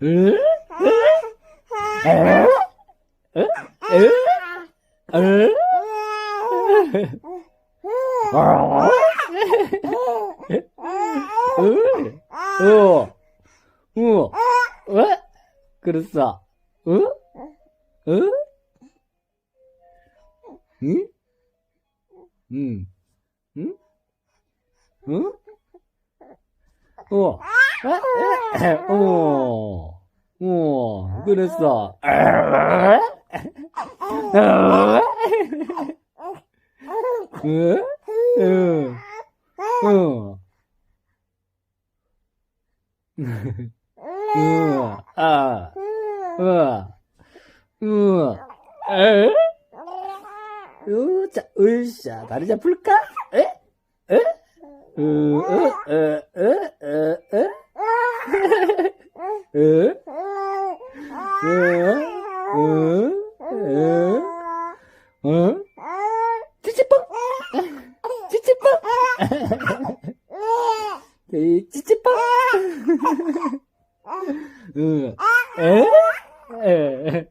으? 에? 에? 어? 으? 어? 어? 어? 그랬어. 어? 어? 응? 응? 응? 응? 어? 어? 어? 어? 그랬어. 응? 응? 응? 응? 아, 어, 응, 에? 으자, 으쌰, 다리 잡을까? 에? 에? 으, 으, 으, 으, 으, 으? 으? 으? 으? 으? 어? 찌찌뽕! 찌찌뽕! 이 찌찌뽕! 으, 에? 에?